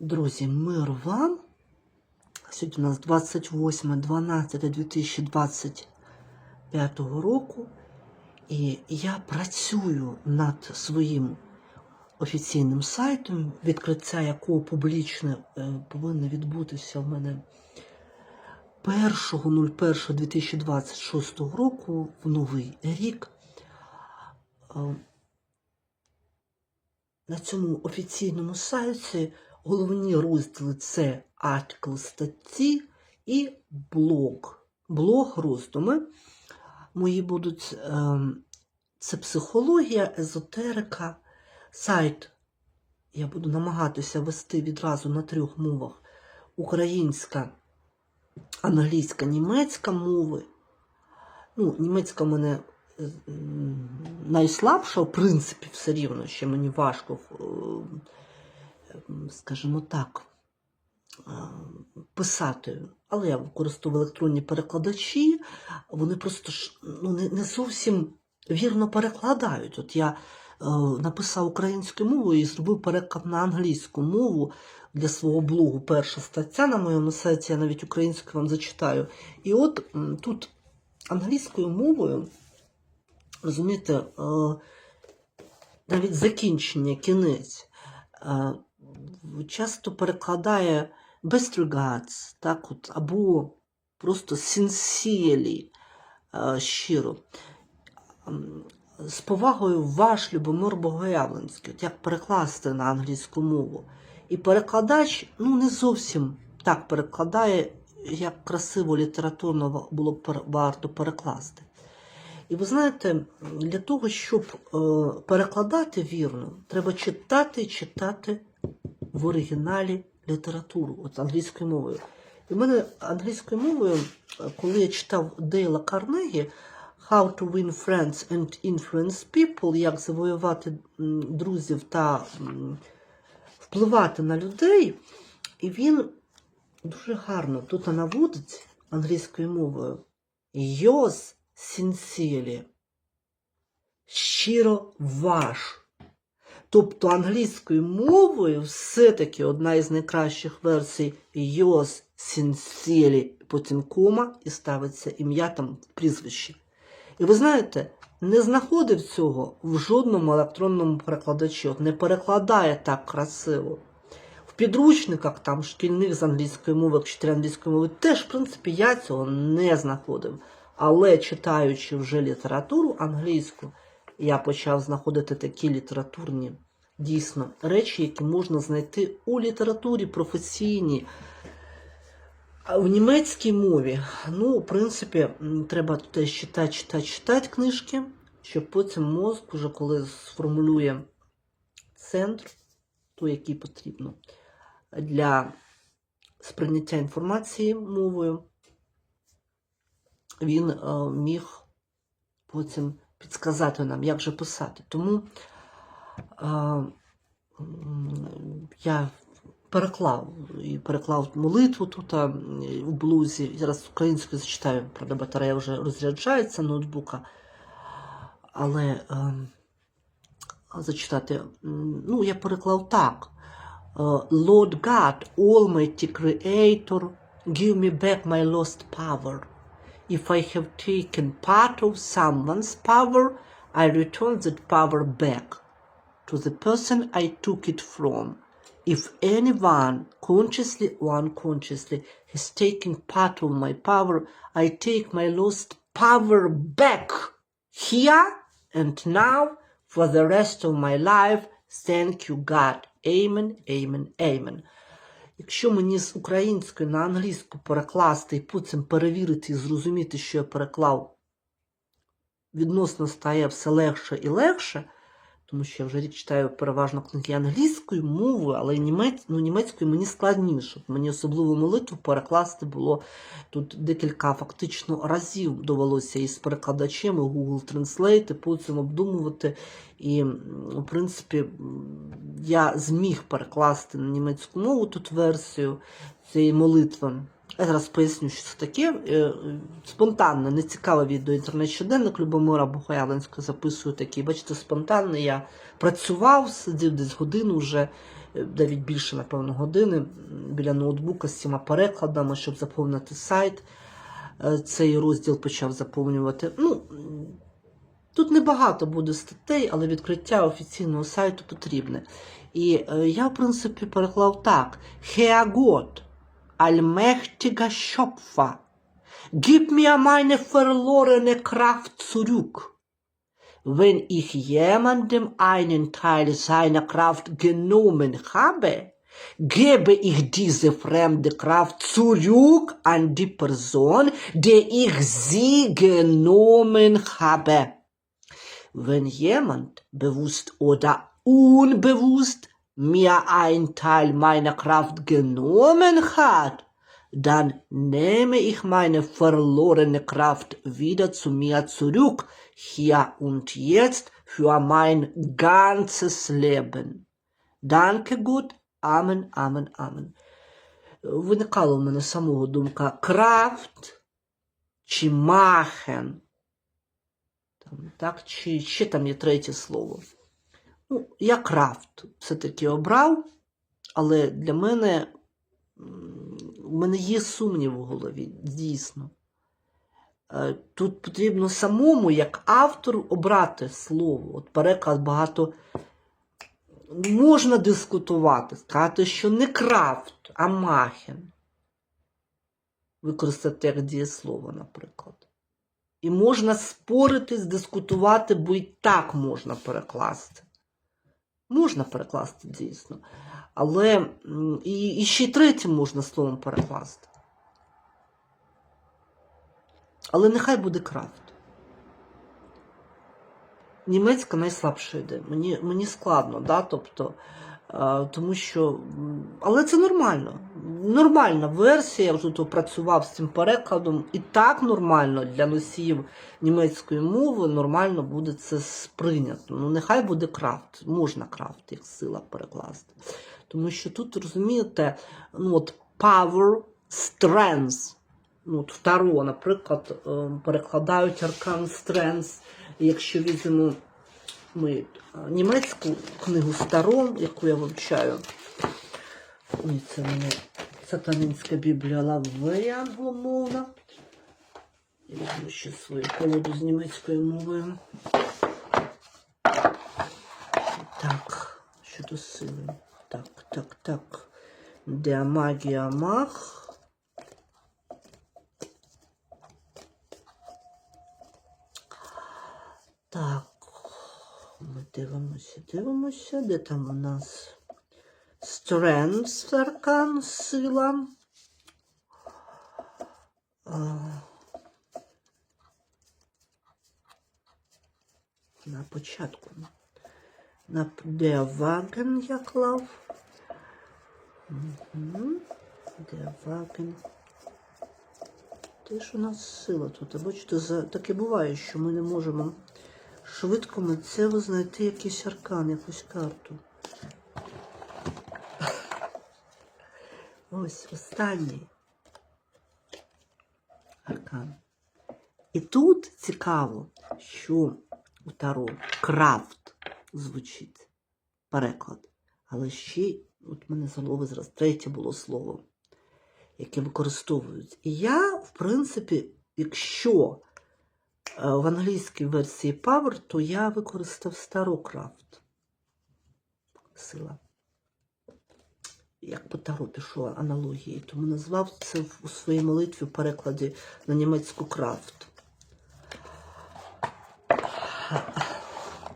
Друзі, мир вам. Сьогодні у нас 28.12.2025 року. І я працюю над своїм офіційним сайтом, відкриття якого публічне е, повинно відбутися в мене 1.01.2026 року в новий рік. Е, На цьому офіційному сайті головні розділи це артикл статті і блог. Блог роздуми. Мої будуть ем, це психологія, езотерика, сайт. Я буду намагатися вести відразу на трьох мовах: українська, англійська, німецька мови. Ну, німецька в мене е, найслабша, в принципі, все рівно, ще мені важко, е, м, скажімо так, е, писати. Але я використовую електронні перекладачі, вони просто ж ну, не, зовсім вірно перекладають. От я е, написав українською мовою і зробив переклад на англійську мову для свого блогу. Перша стаття на моєму сайті, я навіть українською вам зачитаю. І от тут англійською мовою, розумієте, е, навіть закінчення, кінець, часто перекладає best так от, або просто sincerely, е, щиро. З повагою ваш Любомир Богоявленський, от як перекласти на англійську мову. І перекладач ну, не зовсім так перекладає, як красиво літературно було б варто перекласти. І ви знаєте, для того, щоб е, перекладати вірно, треба читати, читати в оригіналі літературу, от англійською мовою. І в мене англійською мовою, е, коли я читав Дейла Карнегі How to win friends and influence people, як завоювати друзів та впливати на людей, і він дуже гарно тут наводить англійською мовою Yours sincerely. Щиро ваш. Тобто англійською мовою все-таки одна із найкращих версій yours sincerely, потім і ставиться ім'я там прізвище. І ви знаєте, не знаходив цього в жодному електронному перекладачі, от не перекладає так красиво. В підручниках там шкільних з англійської мови, вчителя англійської мови, теж, в принципі, я цього не знаходив. Але читаючи вже літературу англійську, я почав знаходити такі літературні дійсно речі, які можна знайти у літературі професійній. В німецькій мові, ну, в принципі, треба теж читати, читати, читати книжки, щоб потім мозк, уже коли сформулює центр, той, який потрібно для сприйняття інформації мовою, він е, міг потім підсказати нам, як же писати. Тому е, я переклав і переклав молитву тут а, у блузі. Зараз українською зачитаю, правда, батарея вже розряджається ноутбука. Але е, зачитати, ну, я переклав так. Е, Lord God, Almighty Creator, give me back my lost power. If I have taken part of someone's power, I return that power back to the person I took it from. If anyone, consciously or unconsciously, has taken part of my power, I take my lost power back here and now for the rest of my life. Thank you, God. Amen, amen, amen. Якщо мені з української на англійську перекласти і потім перевірити і зрозуміти, що я переклав, відносно стає все легше і легше, тому що я вже рік читаю переважно книги англійською мовою, але німець, ну, німецькою мені складніше. Мені особливу молитву перекласти було тут декілька фактично разів довелося із перекладачем, і Google Translate, і потім обдумувати. І, в принципі, я зміг перекласти на німецьку мову тут версію цієї молитви. Зараз поясню, що це таке. Е, Спонтанне, нецікаве відео інтернет-щоденник Любомира Бухоявленського записую такий. Бачите, спонтанно я працював, сидів десь годину вже, е, навіть більше, напевно, години біля ноутбука з цими перекладами, щоб заповнити сайт. Е, Цей розділ почав заповнювати. Ну, тут небагато буде статей, але відкриття офіційного сайту потрібне. І я, в принципі, переклав так: Herrgott, allmächtiger Schöpfer, gib mir meine verlorene Kraft zurück. Wenn ich jemandem einen Teil seiner Kraft genommen habe, gebe ich diese fremde Kraft zurück an die Person, der ich sie genommen habe. Wenn jemand bewusst oder unbewusst mir ein Teil meiner Kraft genommen hat, dann nehme ich meine verlorene Kraft wieder zu mir zurück, hier und jetzt für mein ganzes Leben. Danke Gott. Амен, амен, амен. Виникала в мене самого думка крафт чи махен. Там, так, чи ще там є третє слово. Ну, я крафт все-таки обрав, але для мене у мене є сумнів у голові, дійсно. Е, Тут потрібно самому, як автору, обрати слово. От переклад багато можна дискутувати, сказати, що не крафт, а махен. Використати як дієслово, наприклад. І можна спорити, дискутувати, бо і так можна перекласти. Можна перекласти дійсно. Але і, і ще й третім можна словом перекласти. Але нехай буде крафт. Німецька найслабша йде. Мені, мені складно, да? тобто, е, тому що. Але це нормально. Нормальна версія, я вже тут працював з цим перекладом, і так нормально для носіїв німецької мови нормально буде це сприйнято. Ну, нехай буде крафт, можна крафт як сила перекласти. Тому що тут, розумієте, ну от power, strength, ну, от второ, наприклад, е, перекладають аркан strength, якщо візьмемо ми е, німецьку книгу стару, яку я вивчаю, ой, це мене сатанинська біблія Лавея англомовна. Я візьму ще свою колоду з німецькою мовою. Так, щодо сили. Так, так, так. Де магія мах. Так, ми дивимося, дивимося, де там у нас Strength аркан, сила. На початку. На де ваген я клав. Угу. Де ваген. Теж у нас сила тут. Бачите, таке буває, що ми не можемо швидко митцево знайти якийсь аркан, якусь карту. Ось останній аркан. І тут цікаво, що у Таро крафт звучить переклад. Але ще, от мене з голови зараз третє було слово, яке використовують. І я, в принципі, якщо е, в англійській версії Power, то я використав стару крафт. Сила. Як по Таро пішла аналогії, тому назвав це у своїй молитві в перекладі на німецьку крафт.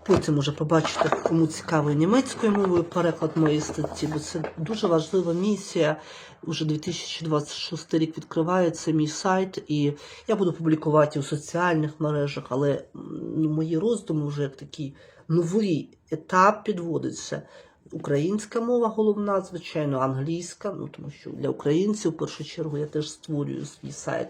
Потім уже побачите, кому цікавий німецькою мовою переклад моєї статті, бо це дуже важлива місія. Уже 2026 рік відкривається мій сайт, і я буду публікувати у соціальних мережах, але ну, мої роздуми вже як такий новий етап підводиться. Українська мова головна, звичайно, англійська, ну тому що для українців в першу чергу я теж створюю свій сайт.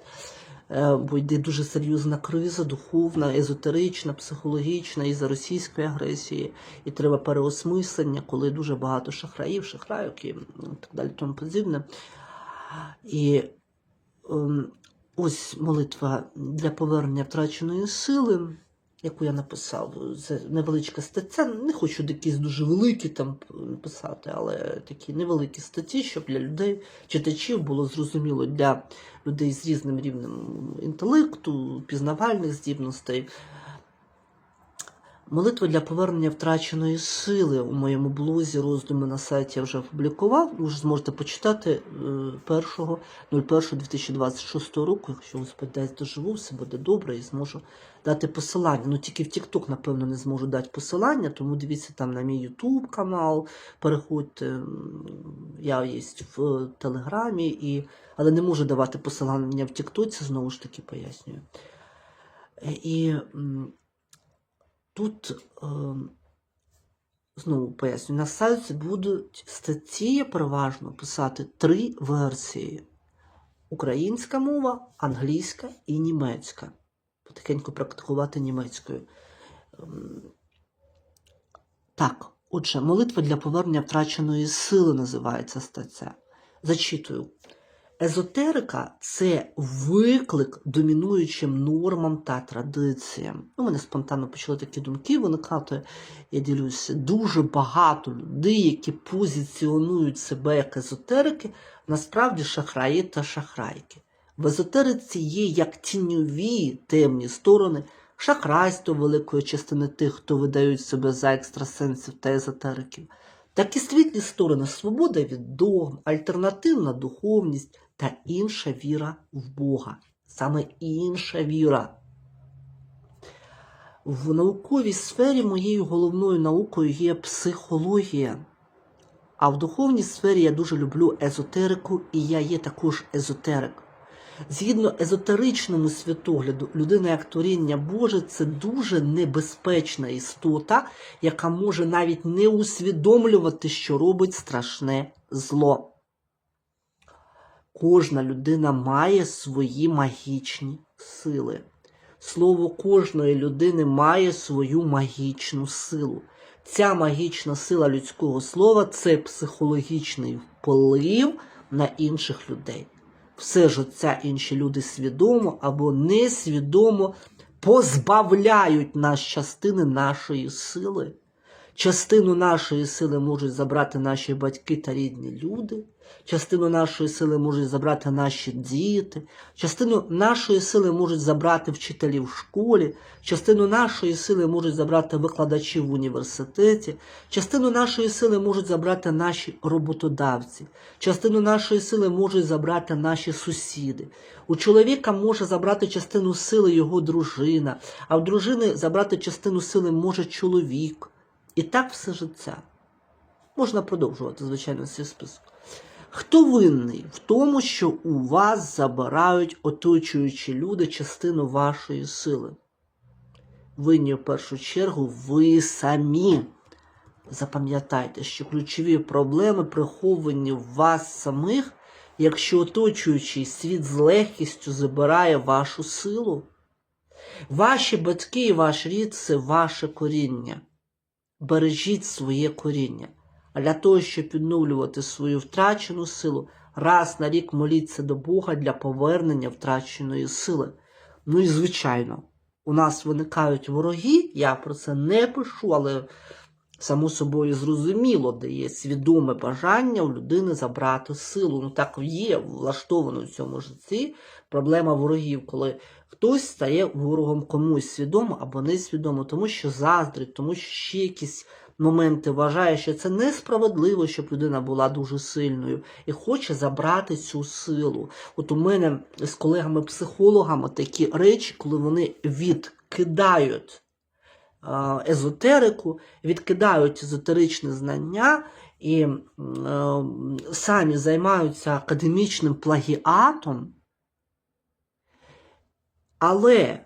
Е, бо йде дуже серйозна криза, духовна, езотерична, психологічна із-за російської агресії, і треба переосмислення, коли дуже багато шахраїв, шахрайок і так далі, тому подібне. І ем, ось молитва для повернення втраченої сили, яку я написав. Це невеличка стаття. Не хочу якісь дуже великі там писати, але такі невеликі статті, щоб для людей, читачів було зрозуміло для людей з різним рівнем інтелекту, пізнавальних здібностей. Молитва для повернення втраченої сили у моєму блозі роздуми на сайті я вже опублікував. Ви ж зможете почитати е, 1.01.2026 року, якщо Господь дасть доживу, все буде добре і зможу дати посилання. Ну тільки в TikTok, напевно, не зможу дати посилання, тому дивіться там на мій YouTube канал, переходьте. Я є в Телеграмі, і... але не можу давати посилання в TikTok, знову ж таки пояснюю. Е, І тут е, знову пояснюю, на сайті будуть статті переважно писати три версії: українська мова, англійська і німецька. Потихеньку практикувати німецькою. Ем, Так, отже, молитва для повернення втраченої сили називається стаття. Зачитую. Езотерика це виклик домінуючим нормам та традиціям. У мене спонтанно почали такі думки виникати. Я ділюся. Дуже багато людей, які позиціонують себе як езотерики, насправді шахраї та шахрайки. В езотериці є як тіньові темні сторони, шахрайство великої частини тих, хто видають себе за екстрасенсів та езотериків, так і світлі сторони свобода від догм, альтернативна духовність та інша віра в Бога. Саме інша віра. В науковій сфері моєю головною наукою є психологія. А в духовній сфері я дуже люблю езотерику, і я є також езотерик. Згідно езотеричному світогляду, людина як творіння Боже це дуже небезпечна істота, яка може навіть не усвідомлювати, що робить страшне зло. Кожна людина має свої магічні сили. Слово кожної людини має свою магічну силу. Ця магічна сила людського слова це психологічний вплив на інших людей. Все ж ця інші люди свідомо або несвідомо позбавляють нас частини нашої сили. Частину нашої сили можуть забрати наші батьки та рідні люди, частину нашої сили можуть забрати наші діти, частину нашої сили можуть забрати вчителі в школі, частину нашої сили можуть забрати викладачі в університеті, частину нашої сили можуть забрати наші роботодавці, частину нашої сили можуть забрати наші сусіди. У чоловіка може забрати частину сили його дружина, а в дружини забрати частину сили може чоловік. І так все життя. Можна продовжувати, звичайно, цей список. Хто винний в тому, що у вас забирають оточуючі люди частину вашої сили? Винні в першу чергу ви самі. Запам'ятайте, що ключові проблеми приховані в вас самих, якщо оточуючий світ з легкістю забирає вашу силу. Ваші батьки і ваш рід це ваше коріння бережіть своє коріння. А для того, щоб відновлювати свою втрачену силу, раз на рік моліться до Бога для повернення втраченої сили. Ну і звичайно, у нас виникають вороги, я про це не пишу, але само собою зрозуміло, де є свідоме бажання у людини забрати силу. Ну так є влаштовано в цьому житті проблема ворогів, коли хтось стає ворогом комусь свідомо або несвідомо, тому що заздрить, тому що ще якісь моменти вважає, що це несправедливо, щоб людина була дуже сильною і хоче забрати цю силу. От у мене з колегами-психологами такі речі, коли вони відкидають езотерику, відкидають езотеричне знання і е, самі займаються академічним плагіатом, але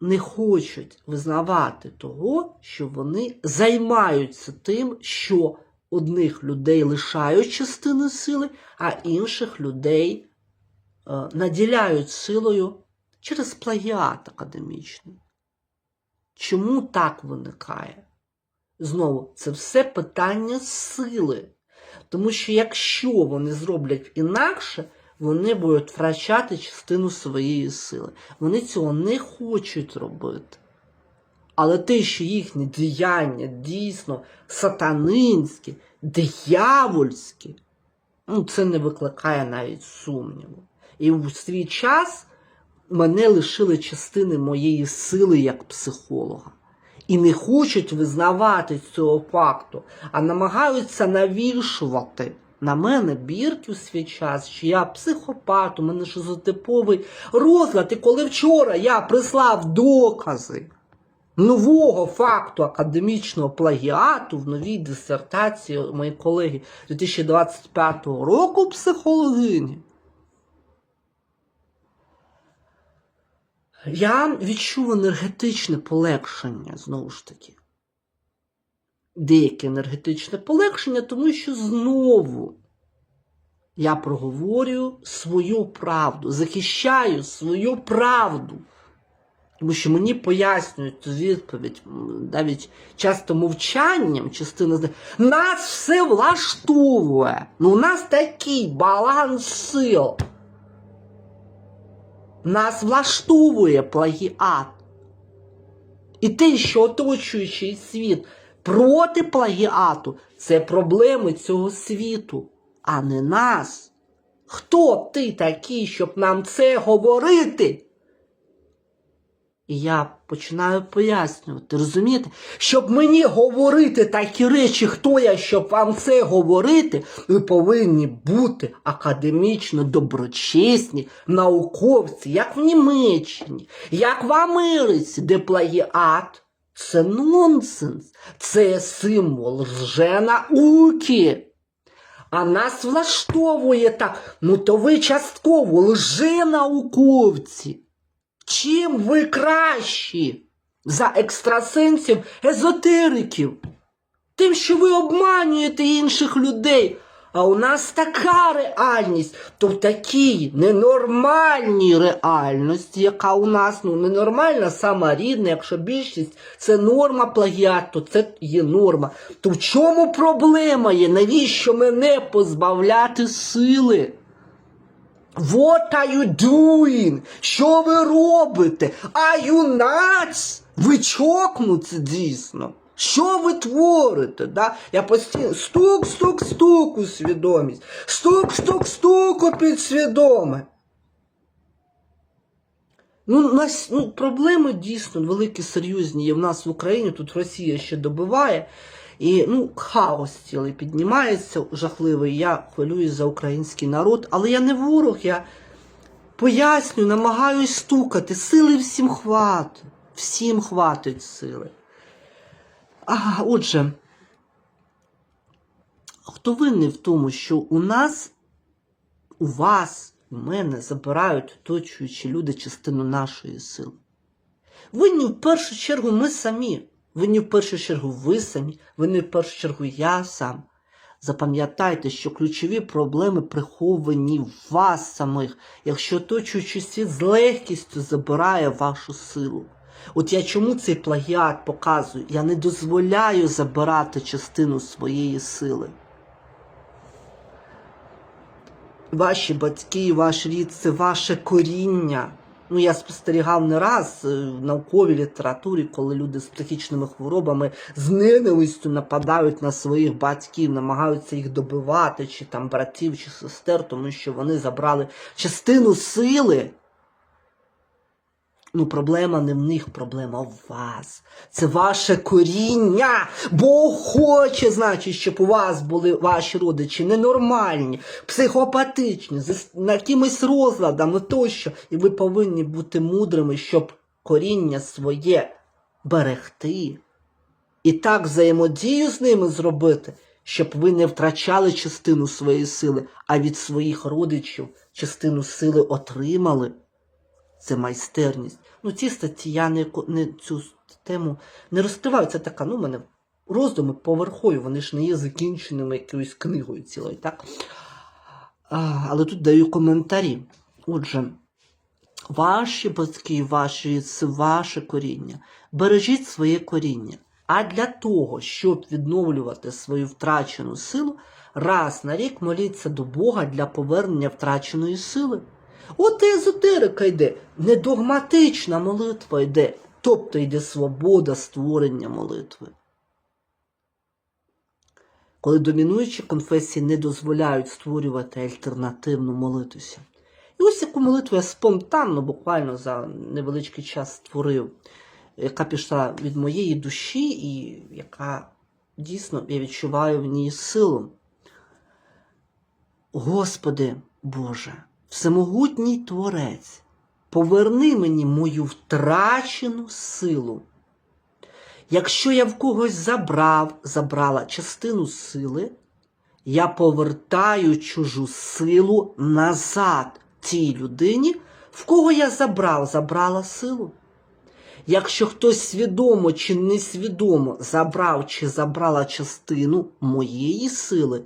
не хочуть визнавати того, що вони займаються тим, що одних людей лишають частини сили, а інших людей е, наділяють силою через плагіат академічний. Чому так виникає? Знову, це все питання сили. Тому що якщо вони зроблять інакше, вони будуть втрачати частину своєї сили. Вони цього не хочуть робити. Але те, що їхнє діяння дійсно сатанинське, диявольське, ну, це не викликає навіть сумніву. І в свій час мене лишили частини моєї сили як психолога. І не хочуть визнавати цього факту, а намагаються навішувати на мене бірки у свій час, що я психопат, у мене шизотиповий розлад. І коли вчора я прислав докази нового факту академічного плагіату в новій дисертації моєї колеги 2025 року психологині, я відчув енергетичне полегшення, знову ж таки. Деяке енергетичне полегшення, тому що знову я проговорюю свою правду, захищаю свою правду. Тому що мені пояснюють цю відповідь навіть часто мовчанням, частина з нас все влаштовує. Ну, у нас такий баланс сил. Нас влаштовує плагіат. І те, що оточуючий світ проти плагіату, це проблеми цього світу, а не нас. Хто ти такий, щоб нам це говорити? І я починаю пояснювати, розумієте? Щоб мені говорити такі речі, хто я, щоб вам це говорити, ви повинні бути академічно доброчесні науковці, як в Німеччині, як в Америці, де плагіат це нонсенс, це символ лженауки. А нас влаштовує так, ну то ви частково лженауковці. Чим ви кращі за екстрасенсів, езотериків? Тим, що ви обманюєте інших людей. А у нас така реальність, то в такій ненормальній реальності, яка у нас ну ненормальна, сама рідна, якщо більшість це норма плагіат, то це є норма. То в чому проблема є? Навіщо мене позбавляти сили? What are you doing? Що ви робите? Are you nuts? Ви чокнуться дійсно. Що ви творите? Да? Я постійно стук, стук, стук у свідомість. Стук, стук, стук у підсвідоме. Ну, нас, ну, проблеми дійсно великі, серйозні є в нас в Україні. Тут Росія ще добиває. І ну, хаос цілий піднімається жахливий. Я хвилююсь за український народ, але я не ворог, я пояснюю, намагаюсь стукати. Сили всім хватить. Всім хватить сили. А, отже, хто винний в тому, що у нас, у вас, у мене забирають оточуючі люди частину нашої сили? Винні в першу чергу ми самі. Винні в першу чергу ви самі, винні в першу чергу я сам. Запам'ятайте, що ключові проблеми приховані в вас самих, якщо оточуючий світ з легкістю забирає вашу силу. От я чому цей плагіат показую? Я не дозволяю забирати частину своєї сили. Ваші батьки, ваш рід це ваше коріння. Ну, я спостерігав не раз е, в науковій літературі, коли люди з психічними хворобами з ненавистю нападають на своїх батьків, намагаються їх добивати, чи там братів, чи сестер, тому що вони забрали частину сили. Ну, проблема не в них, проблема в вас. Це ваше коріння. Бог хоче, значить, щоб у вас були ваші родичі ненормальні, психопатичні, з якимись розладами тощо. І ви повинні бути мудрими, щоб коріння своє берегти. І так взаємодію з ними зробити, щоб ви не втрачали частину своєї сили, а від своїх родичів частину сили отримали це майстерність. Ну, ці статті я не, не цю тему не розкриваю. Це така, ну, в мене роздуми поверхові, вони ж не є закінченими якоюсь книгою цілою, так? А, але тут даю коментарі. Отже, ваші батьки, ваші це ваше коріння. Бережіть своє коріння. а для того, щоб відновлювати свою втрачену силу, раз на рік моліться до Бога для повернення втраченої сили. От і езотерика йде, не догматична молитва йде, тобто йде свобода створення молитви. Коли домінуючі конфесії не дозволяють створювати альтернативну молитвуся. І ось яку молитву я спонтанно, буквально за невеличкий час створив, яка пішла від моєї душі, і яка дійсно я відчуваю в ній силу. Господи Боже, всемогутній Творець, поверни мені мою втрачену силу. Якщо я в когось забрав, забрала частину сили, я повертаю чужу силу назад тій людині, в кого я забрав, забрала силу. Якщо хтось свідомо чи несвідомо забрав чи забрала частину моєї сили,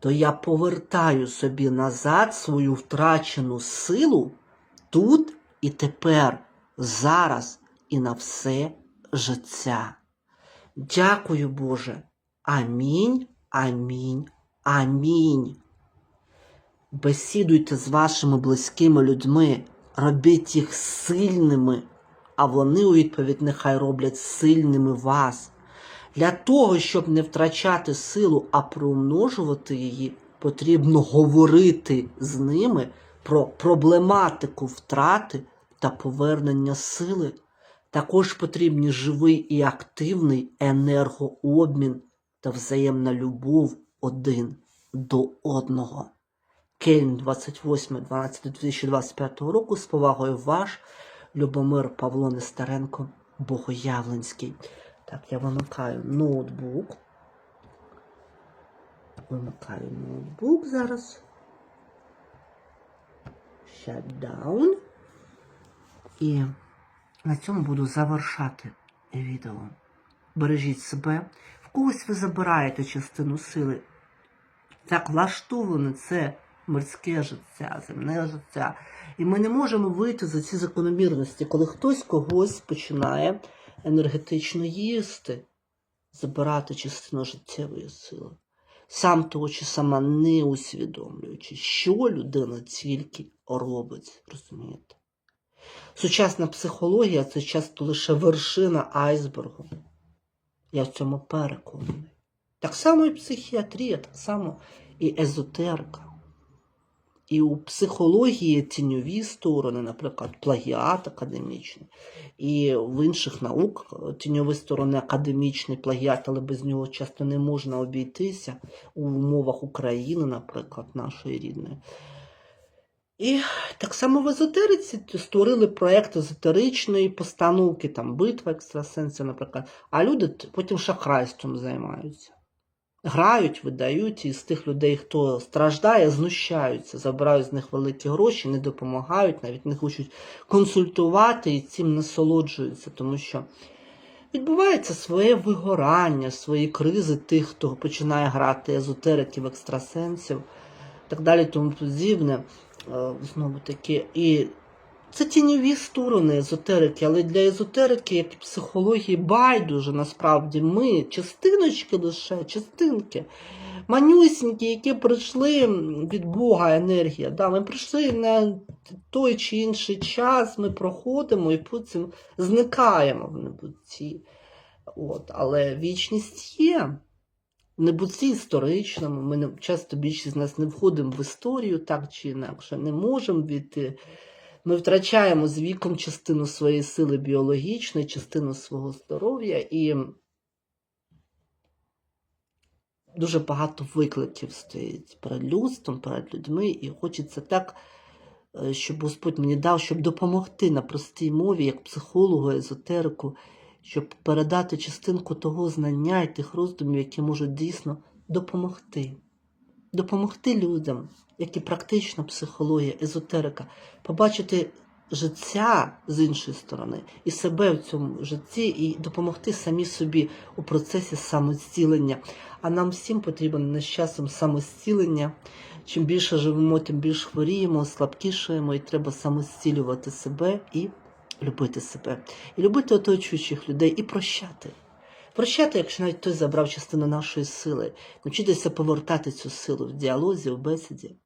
то я повертаю собі назад свою втрачену силу тут і тепер, зараз і на все життя. Дякую, Боже. Амінь, амінь, амінь. Бесідуйте з вашими близькими людьми, робіть їх сильними, а вони у відповідь нехай роблять сильними вас. Для того, щоб не втрачати силу, а приумножувати її, потрібно говорити з ними про проблематику втрати та повернення сили. Також потрібні живий і активний енергообмін та взаємна любов один до одного. Кельн 28.12.2025 року з повагою ваш Любомир Павло Нестеренко Богоявленський. Так, я вимикаю ноутбук. Вимикаю ноутбук зараз. Shutdown. І на цьому буду завершати відео. Бережіть себе. В когось ви забираєте частину сили. Так влаштоване це морське життя, земне життя. І ми не можемо вийти за ці закономірності, коли хтось когось починає енергетично їсти, забирати частину життєвої сили. Сам того чи сама не усвідомлюючи, що людина тільки робить. Розумієте? Сучасна психологія це часто лише вершина айсбергу. Я в цьому переконаний. Так само і психіатрія, так само і езотерика. І у психології тіньові сторони, наприклад, плагіат академічний, і в інших наук тіньові сторони академічний плагіат, але без нього часто не можна обійтися у умовах України, наприклад, нашої рідної. І так само в езотериці створили проєкт езотеричної постановки, там битва екстрасенсів, наприклад, а люди потім шахрайством займаються. Грають, видають, і з тих людей, хто страждає, знущаються, забирають з них великі гроші, не допомагають, навіть не хочуть консультувати і цим насолоджуються, тому що відбувається своє вигорання, свої кризи тих, хто починає грати езотериків, екстрасенсів, так далі, тому подібне. Знову таки, і це тіньові сторони езотерики, але для езотерики, як і психології, байдуже насправді ми частиночки лише, частинки, манюсінькі, які прийшли від Бога енергія. Да, Ми прийшли на той чи інший час, ми проходимо і потім зникаємо в небутті. От, Але вічність є. В небутті історичному, ми часто більшість з нас не входимо в історію так чи інакше, не можемо війти. Ми втрачаємо з віком частину своєї сили біологічної, частину свого здоров'я і дуже багато викликів стоїть перед людством, перед людьми, і хочеться так, е, щоб Господь мені дав, щоб допомогти на простій мові, як психологу, езотерику, щоб передати частинку того знання і тих роздумів, які можуть дійсно допомогти. Допомогти людям, як і практична психологія, езотерика, побачити життя з іншої сторони і себе в цьому житті, і допомогти самі собі у процесі самозцілення. А нам всім потрібен з часом самозцілення. Чим більше живемо, тим більше хворіємо, слабкішаємо, і треба самозцілювати себе і любити себе. І любити оточуючих людей і прощати. Прощати, якщо навіть той забрав частину нашої сили, навчитися повертати цю силу в діалозі, в бесіді.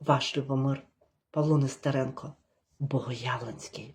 Ваш Любомир Павло Нестеренко, Богоявленський.